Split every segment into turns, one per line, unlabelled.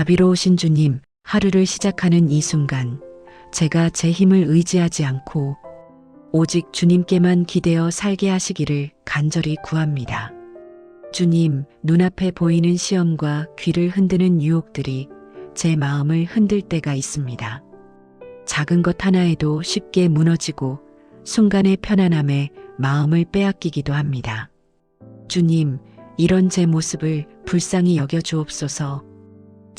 자비로우신 주님, 하루를 시작하는 이 순간, 제가 제 힘을 의지하지 않고 오직 주님께만 기대어 살게 하시기를 간절히 구합니다. 주님, 눈앞에 보이는 시험과 귀를 흔드는 유혹들이 제 마음을 흔들 때가 있습니다. 작은 것 하나에도 쉽게 무너지고 순간의 편안함에 마음을 빼앗기기도 합니다. 주님, 이런 제 모습을 불쌍히 여겨 주옵소서.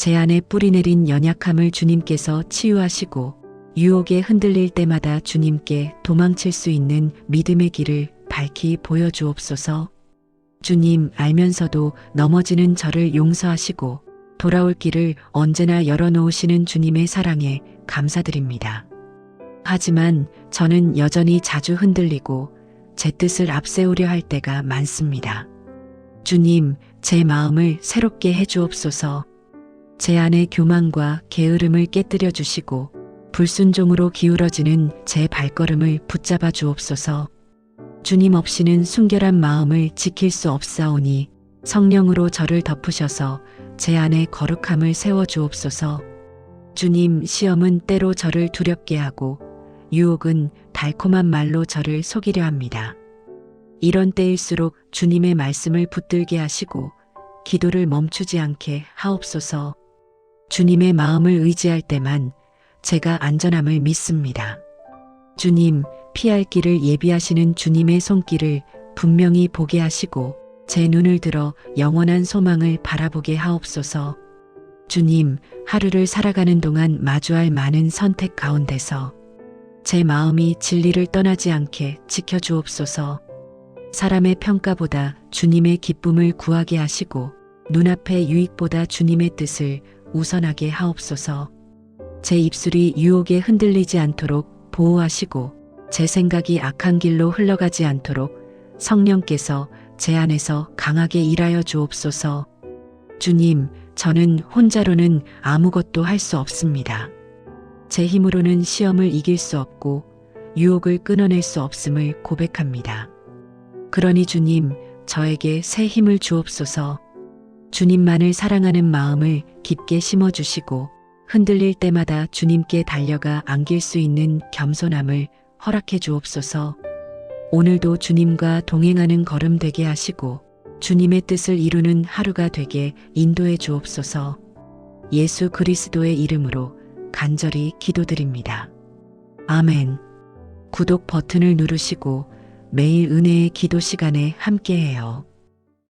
제 안에 뿌리내린 연약함을 주님께서 치유하시고 유혹에 흔들릴 때마다 주님께 도망칠 수 있는 믿음의 길을 밝히 보여주옵소서. 주님 알면서도 넘어지는 저를 용서하시고 돌아올 길을 언제나 열어놓으시는 주님의 사랑에 감사드립니다. 하지만 저는 여전히 자주 흔들리고 제 뜻을 앞세우려 할 때가 많습니다. 주님, 제 마음을 새롭게 해주옵소서. 제 안의 교만과 게으름을 깨뜨려 주시고 불순종으로 기울어지는 제 발걸음을 붙잡아 주옵소서. 주님 없이는 순결한 마음을 지킬 수 없사오니 성령으로 저를 덮으셔서 제 안에 거룩함을 세워 주옵소서. 주님, 시험은 때로 저를 두렵게 하고 유혹은 달콤한 말로 저를 속이려 합니다. 이런 때일수록 주님의 말씀을 붙들게 하시고 기도를 멈추지 않게 하옵소서. 주님의 마음을 의지할 때만 제가 안전함을 믿습니다. 주님, 피할 길을 예비하시는 주님의 손길을 분명히 보게 하시고 제 눈을 들어 영원한 소망을 바라보게 하옵소서. 주님, 하루를 살아가는 동안 마주할 많은 선택 가운데서 제 마음이 진리를 떠나지 않게 지켜주옵소서. 사람의 평가보다 주님의 기쁨을 구하게 하시고 눈앞의 유익보다 주님의 뜻을 우선하게 하옵소서. 제 입술이 유혹에 흔들리지 않도록 보호하시고 제 생각이 악한 길로 흘러가지 않도록 성령께서 제 안에서 강하게 일하여 주옵소서. 주님, 저는 혼자로는 아무것도 할 수 없습니다. 제 힘으로는 시험을 이길 수 없고 유혹을 끊어낼 수 없음을 고백합니다. 그러니 주님, 저에게 새 힘을 주옵소서. 주님만을 사랑하는 마음을 깊게 심어주시고 흔들릴 때마다 주님께 달려가 안길 수 있는 겸손함을 허락해 주옵소서. 오늘도 주님과 동행하는 걸음 되게 하시고 주님의 뜻을 이루는 하루가 되게 인도해 주옵소서. 예수 그리스도의 이름으로 간절히 기도드립니다. 아멘. 구독 버튼을 누르시고 매일 은혜의 기도 시간에 함께해요.